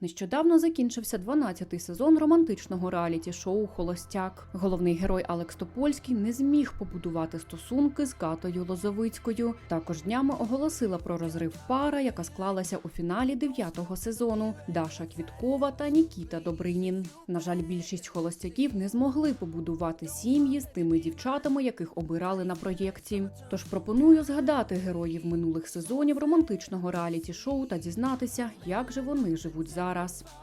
Нещодавно закінчився 12-й сезон романтичного реаліті-шоу Холостяк. Головний герой Алекс Топольський не зміг побудувати стосунки з Катою Лозовицькою. Також днями оголосила про розрив пара, яка склалася у фіналі 9-го сезону Даша Квіткова та Нікіта Добринін. На жаль, більшість холостяків не змогли побудувати сім'ї з тими дівчатами, яких обирали на проєкті. Тож пропоную згадати героїв минулих сезонів романтичного реаліті-шоу та дізнатися, як же вони живуть зараз.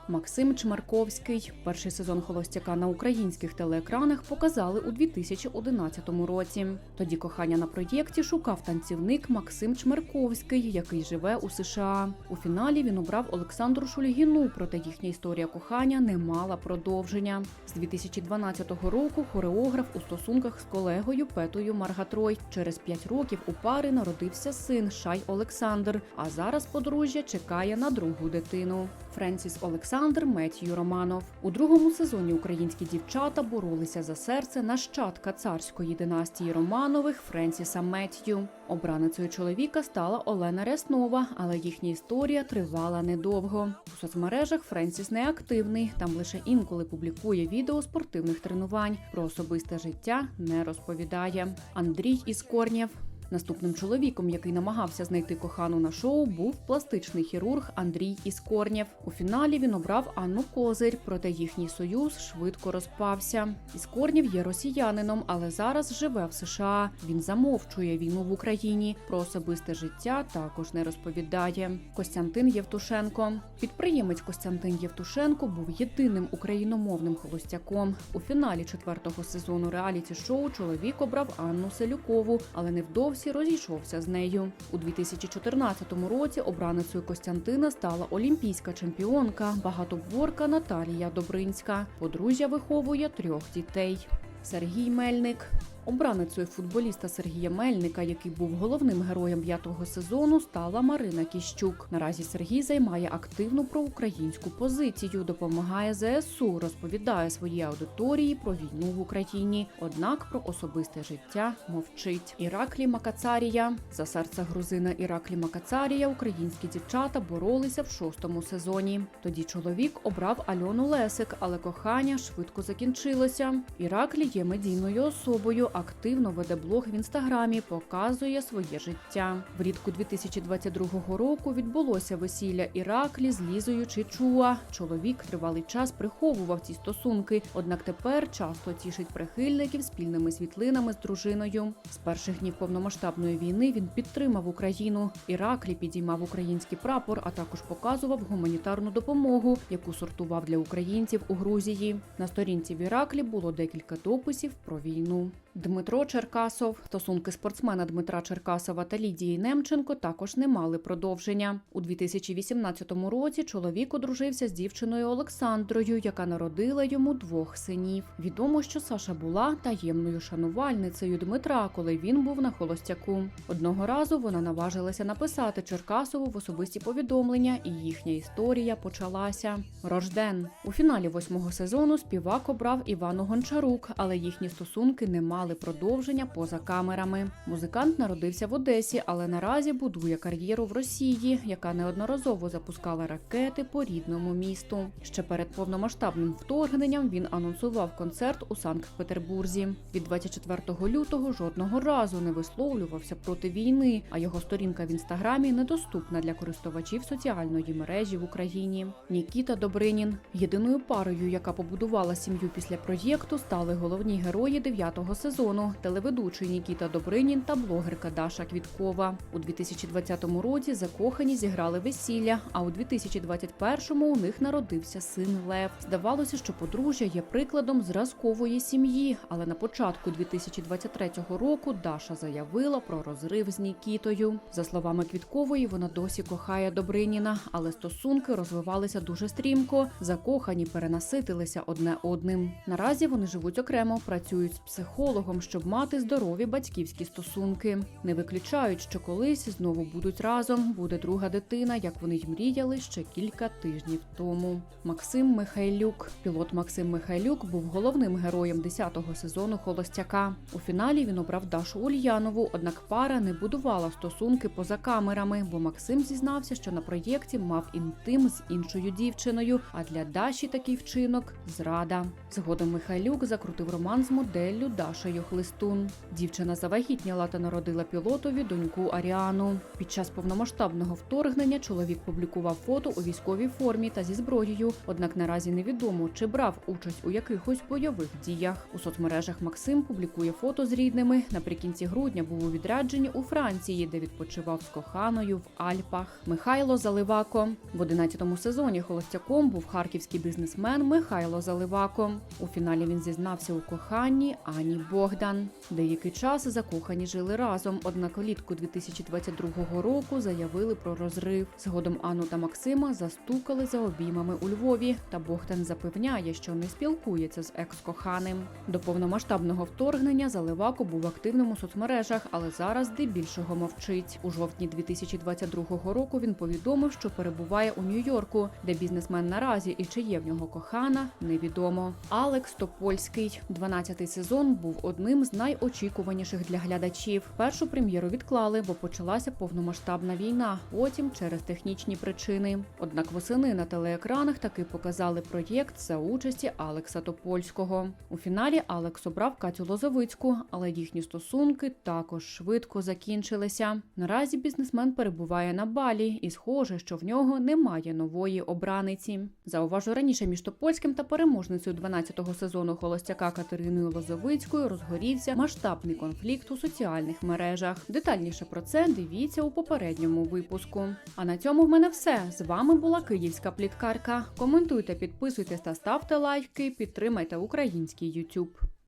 Максим Чмарковський. Перший сезон холостяка на українських телеекранах показали у 2011 році. Тоді кохання на проєкті шукав танцівник Максим Чмарковський, який живе у США. У фіналі він обрав Олександру Шульгіну, проте їхня історія кохання не мала продовження. З 2012 року хореограф у стосунках з колегою Петою Маргатрой. Через п'ять років у пари народився син Шай Олександр. А зараз подружжя чекає на другу дитину. Френсіс Олександр Меттью Романов. У другому сезоні українські дівчата боролися за серце нащадка царської династії Романових Френсіса Меттью. Обраницею чоловіка стала Олена Ряснова, але їхня історія тривала недовго. У соцмережах Френсіс неактивний, там лише інколи публікує відео спортивних тренувань. Про особисте життя не розповідає. Андрій Іскорнєв. Наступним чоловіком, який намагався знайти кохану на шоу, був пластичний хірург Андрій Іскорнєв. У фіналі він обрав Анну Козир, проте їхній союз швидко розпався. Іскорнєв є росіянином, але зараз живе в США. Він замовчує війну в Україні. Про особисте життя також не розповідає. Костянтин Євтушенко. Підприємець Костянтин Євтушенко був єдиним україномовним холостяком. У фіналі четвертого сезону реаліті шоу чоловік обрав Анну Селюкову, але невдовзі розійшовся з нею. У 2014 році обраницею Костянтина стала олімпійська чемпіонка, багатоборка Наталія Добринська. Подружжя виховує трьох дітей. Сергій Мельник. Обраницею футболіста Сергія Мельника, який був головним героєм п'ятого сезону, стала Марина Кіщук. Наразі Сергій займає активну проукраїнську позицію, допомагає ЗСУ, розповідає своїй аудиторії про війну в Україні. Однак про особисте життя мовчить. Іраклі Макацарія за серце грузина Іраклі Макацарія українські дівчата боролися в шостому сезоні. Тоді чоловік обрав Альону Лесик, але кохання швидко закінчилося. Іраклі є медійною особою активно веде блог в інстаграмі, показує своє життя. Влітку 2022 року відбулося весілля Іраклі з Лізою Чичуа. Чоловік тривалий час приховував ці стосунки, однак тепер часто тішить прихильників спільними світлинами з дружиною. З перших днів повномасштабної війни він підтримав Україну. Іраклі підіймав український прапор, а також показував гуманітарну допомогу, яку сортував для українців у Грузії. На сторінці в Іраклі було декілька дописів про війну. Дмитро Черкасов. Стосунки спортсмена Дмитра Черкасова та Лідії Немченко також не мали продовження. У 2018 році чоловік одружився з дівчиною Олександрою, яка народила йому двох синів. Відомо, що Саша була таємною шанувальницею Дмитра, коли він був на холостяку. Одного разу вона наважилася написати Черкасову в особисті повідомлення, і їхня історія почалася. Рожден у фіналі восьмого сезону співак обрав Івану Гончарук, але їхні стосунки не мали мали продовження поза камерами. Музикант народився в Одесі, але наразі будує кар'єру в Росії, яка неодноразово запускала ракети по рідному місту. Ще перед повномасштабним вторгненням він анонсував концерт у Санкт-Петербурзі. Від 24 лютого жодного разу не висловлювався проти війни, а його сторінка в інстаграмі недоступна для користувачів соціальної мережі в Україні. Нікіта Добринін єдиною парою, яка побудувала сім'ю після проєкту, стали головні герої дев'ятого сезону сезону телеведучий Нікіта Добринін та блогерка Даша Квіткова. У 2020 році закохані зіграли весілля, а у 2021-му у них народився син Лев. Здавалося, що подружжя є прикладом зразкової сім'ї, але на початку 2023 року Даша заявила про розрив з Нікітою. За словами Квіткової, вона досі кохає Добриніна, але стосунки розвивалися дуже стрімко. Закохані перенаситилися одне одним. Наразі вони живуть окремо, працюють з психологом психологом, щоб мати здорові батьківські стосунки. Не виключають, що колись знову будуть разом. Буде друга дитина, як вони й мріяли ще кілька тижнів тому. Максим Михайлюк, пілот Максим Михайлюк, був головним героєм 10-го сезону Холостяка. У фіналі він обрав Дашу Ульянову, однак пара не будувала стосунки поза камерами, бо Максим зізнався, що на проєкті мав інтим з іншою дівчиною. А для Даші такий вчинок зрада. Згодом Михайлюк закрутив роман з моделлю Дашею Хлистун. Дівчина завагітніла та народила пілотові доньку Аріану. Під час повномасштабного вторгнення чоловік публікував фото у військовій формі та зі зброєю. Однак наразі невідомо, чи брав участь у якихось бойових діях. У соцмережах Максим публікує фото з рідними. Наприкінці грудня був у відрядженні у Франції, де відпочивав з коханою в Альпах. Михайло Заливако в 11-му сезоні холостяком був харківський бізнесмен Михайло Заливако. У фіналі він зізнався у коханні Ані Богдан. Деякий час закохані жили разом. Однак влітку 2022 року заявили про розрив. Згодом Анну та Максима застукали за обіймами у Львові. Та Богдан запевняє, що не спілкується з екс-коханим. До повномасштабного вторгнення Заливако був активним у соцмережах, але зараз здебільшого мовчить. У жовтні 2022 року він повідомив, що перебуває у Нью-Йорку, де бізнесмен наразі і чи є в нього кохана, невідомо. Алекс Топольський, 12-й сезон, був одним з найочікуваніших для глядачів. Першу прем'єру відклали, бо почалася повномасштабна війна. Потім через технічні причини. Однак восени на телеекранах таки показали проєкт за участі Алекса Топольського. У фіналі Алекс обрав Катю Лозовицьку, але їхні стосунки також швидко закінчилися. Наразі бізнесмен перебуває на балі, і схоже, що в нього немає нової обраниці. Зауважу раніше між Топольським та переможницею 12-го сезону холостяка Катериною Лозовицькою розгорівся масштабний конфлікт у соціальних мережах. Детальніше про це дивіться у попередньому випуску. А на цьому в мене все. З вами була Київська пліткарка. Коментуйте, підписуйтесь та ставте лайки. Підтримайте український YouTube.